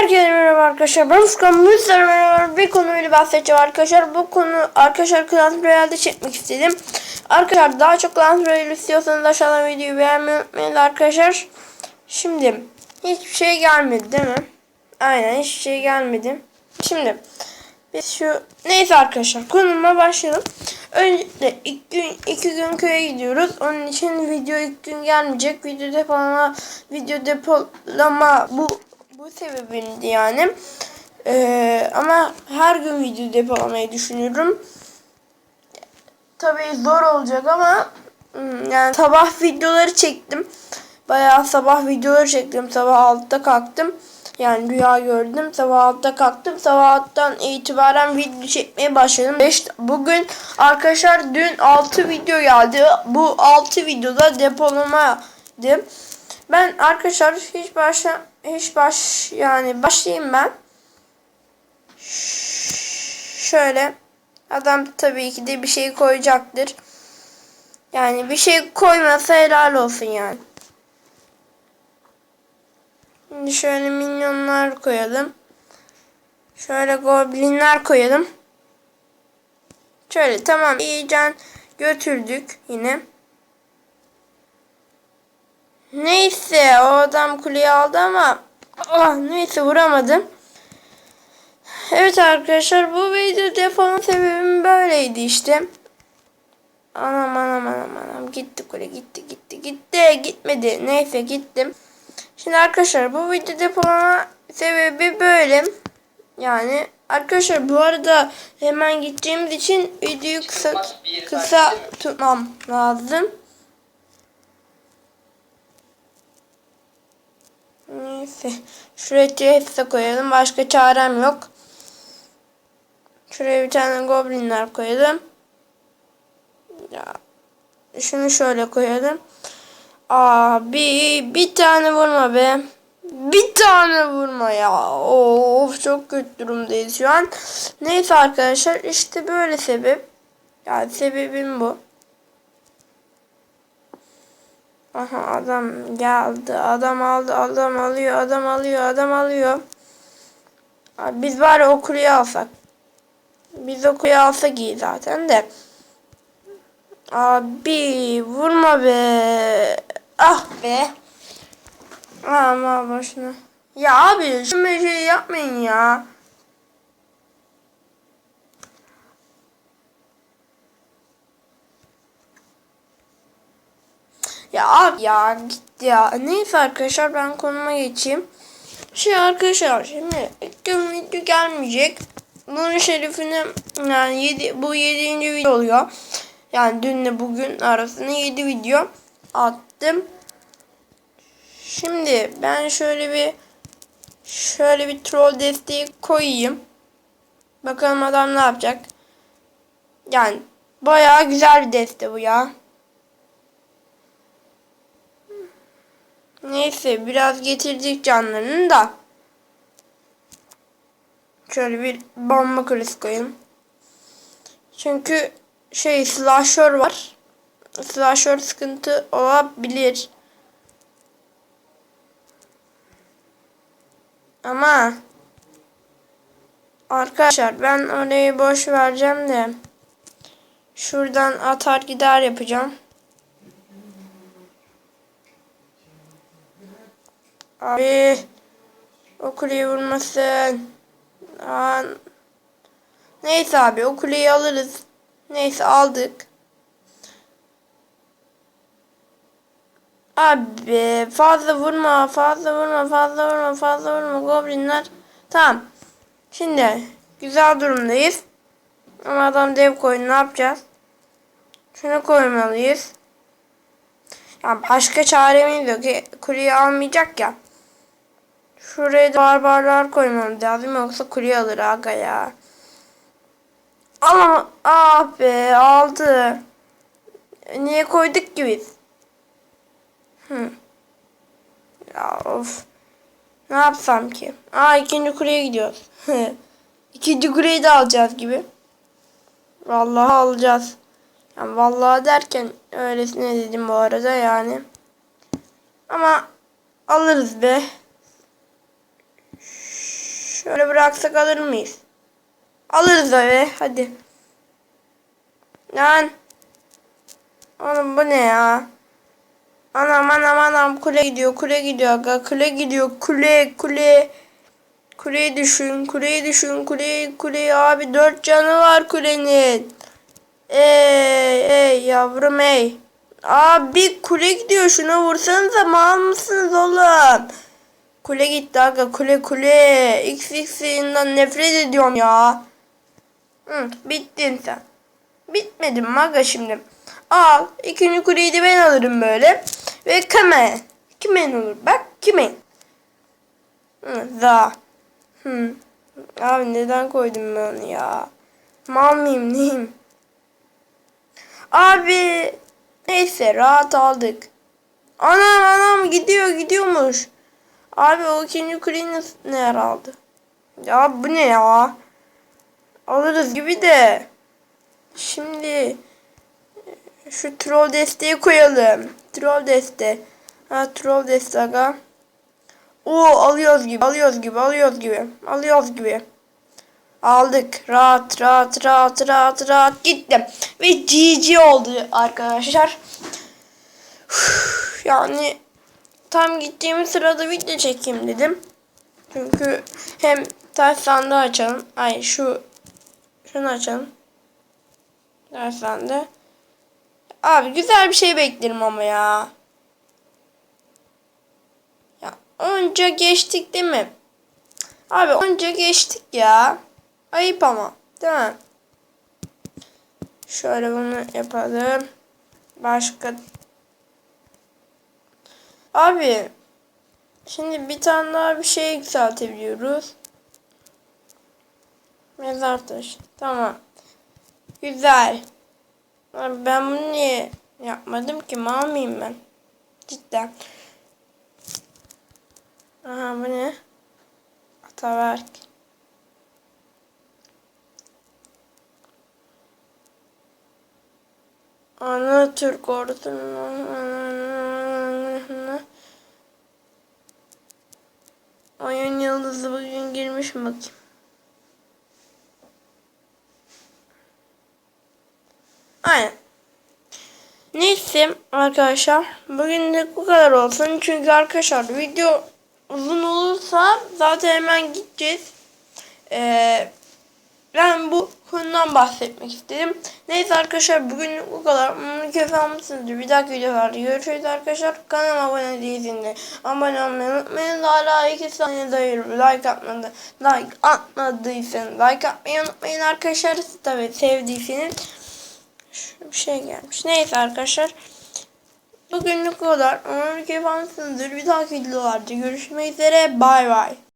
Herkese merhaba arkadaşlar. Ben Furkan Müzler. Bir konuyla bahsedeceğim arkadaşlar. Bu konu arkadaşlar Clash Royale'de çekmek istedim. Arkadaşlar daha çok Clash Royale istiyorsanız aşağıdan videoyu beğenmeyi unutmayın arkadaşlar. Şimdi hiçbir şey gelmedi değil mi? Aynen hiçbir şey gelmedi. Şimdi biz şu neyse arkadaşlar konuma başlayalım. Önce ilk gün iki gün köye gidiyoruz. Onun için video ilk gün gelmeyecek. Video depolama video depolama bu bu sebebimdi yani. Ee, ama her gün video depolamayı düşünüyorum. Tabii zor olacak ama hmm, yani sabah videoları çektim. Bayağı sabah videoları çektim. Sabah 6'da kalktım. Yani rüya gördüm. Sabah 6'da kalktım. Sabah 6'dan itibaren video çekmeye başladım. 5 bugün arkadaşlar dün 6 video geldi. Bu 6 videoda depolamaydı. Ben arkadaşlar hiç başla hiç baş yani başlayayım ben. Şöyle adam tabii ki de bir şey koyacaktır. Yani bir şey koymasa helal olsun yani. Şimdi şöyle minyonlar koyalım. Şöyle goblinler koyalım. Şöyle tamam iyice götürdük yine. Neyse o adam kuleyi aldı ama ah, neyse vuramadım. Evet arkadaşlar bu video defonun sebebim böyleydi işte. Anam anam anam anam gitti kule gitti gitti gitti gitmedi neyse gittim. Şimdi arkadaşlar bu video depolama sebebi böyle. Yani arkadaşlar bu arada hemen gideceğimiz için videoyu kısa kısa tutmam lazım. Neyse. Şuraya chest'e koyalım. Başka çarem yok. Şuraya bir tane goblinler koyalım. Ya. Şunu şöyle koyalım. Abi bir tane vurma be. Bir tane vurma ya. Of çok kötü durumdayız şu an. Neyse arkadaşlar işte böyle sebep. Yani sebebim bu. Aha adam geldi. Adam aldı. Adam alıyor. Adam alıyor. Adam alıyor. Abi biz bari o kuleyi alsak. Biz o kuleyi alsak iyi zaten de. Abi vurma be. Ah be. Ama boşuna. Ya abi şu şey yapmayın ya. Ya abi ya gitti ya. Neyse arkadaşlar ben konuma geçeyim. Şey arkadaşlar şimdi ilk gün video gelmeyecek. Bunun şerifine yani 7, bu 7. video oluyor. Yani dünle bugün arasında 7 video attım. Şimdi ben şöyle bir şöyle bir troll desteği koyayım. Bakalım adam ne yapacak. Yani bayağı güzel bir deste bu ya. Neyse biraz getirdik canlarını da. Şöyle bir bomba kulesi koyalım. Çünkü şey slasher var. Slasher sıkıntı olabilir. Ama arkadaşlar ben orayı boş vereceğim de şuradan atar gider yapacağım. Abi o kuleyi vurmasın. Aa, neyse abi o kuleyi alırız. Neyse aldık. Abi fazla vurma fazla vurma fazla vurma fazla vurma goblinler. Tamam. Şimdi güzel durumdayız. Ama adam dev koyun ne yapacağız? Şunu koymalıyız. Ya başka çaremiz yok. E, kuleyi almayacak ya. Şuraya da barbarlar koymam lazım yoksa kuleyi alır aga ya. Ama ah be aldı. Niye koyduk ki biz? Hı. Ya of. Ne yapsam ki? Aa ikinci kuleye gidiyoruz. ikinci kuleyi de alacağız gibi. Vallahi alacağız. Yani vallahi derken öylesine dedim bu arada yani. Ama alırız be. Şöyle bıraksak alır mıyız? Alırız öyle. Hadi. Lan. Oğlum bu ne ya? Anam anam anam kule gidiyor kule gidiyor aga kule gidiyor kule kule kuleyi düşün kuleyi düşün kule kule abi dört canı var kulenin ey ey yavrum ey abi kule gidiyor şuna vursanıza mal mısınız oğlum kule gitti aga kule kule x x'inden nefret ediyorum ya Hı, bittin sen bitmedin mi aga şimdi al ikinci kuleyi de ben alırım böyle ve kime kimin olur bak kimin Hı, za Hı. Abi neden koydum ben onu ya? Mal mıyım neyim? Abi neyse rahat aldık. Anam anam gidiyor gidiyormuş. Abi o ikinci kuleyi ne aldı? Ya bu ne ya? Alırız gibi de. Şimdi şu troll desteği koyalım. Troll deste. Ha troll deste aga. Oo alıyoruz gibi, alıyoruz gibi, alıyoruz gibi, alıyoruz gibi. Aldık. Rahat, rahat, rahat, rahat, rahat gittim. Ve GG oldu arkadaşlar. Üf, Yani tam gittiğimiz sırada video çekeyim dedim. Çünkü hem ters sandığı açalım. Ay şu şunu açalım. Ters sandığı. Abi güzel bir şey beklerim ama ya. Ya onca geçtik değil mi? Abi onca geçtik ya. Ayıp ama. Değil mi? Şöyle bunu yapalım. Başka. Abi. Şimdi bir tane daha bir şey yükseltebiliyoruz. Mezar taşı. Tamam. Güzel. Abi ben bunu niye yapmadım ki? Mal ben? Cidden. Aha bu ne? Ataberk. Ana Türk ordusunun mi bakayım. Aynen. Neyse arkadaşlar bugünlük bu kadar olsun. Çünkü arkadaşlar video uzun olursa zaten hemen gideceğiz. Ee, ben bu konudan bahsetmek istedim. Neyse arkadaşlar bugünlük bu kadar. Umarım keyif almışsınızdır. Bir dahaki videolarda görüşürüz arkadaşlar. Kanalıma abone değilsiniz. Abone olmayı unutmayın. Hala 2 saniyede ayırıp like atmadı. Like atmadıysanız like atmayı unutmayın arkadaşlar. Tabii sevdiyseniz. Şu bir şey gelmiş. Neyse arkadaşlar. Bugünlük bu kadar. Umarım keyif almışsınızdır. Bir dahaki videolarda görüşmek üzere. Bay bay.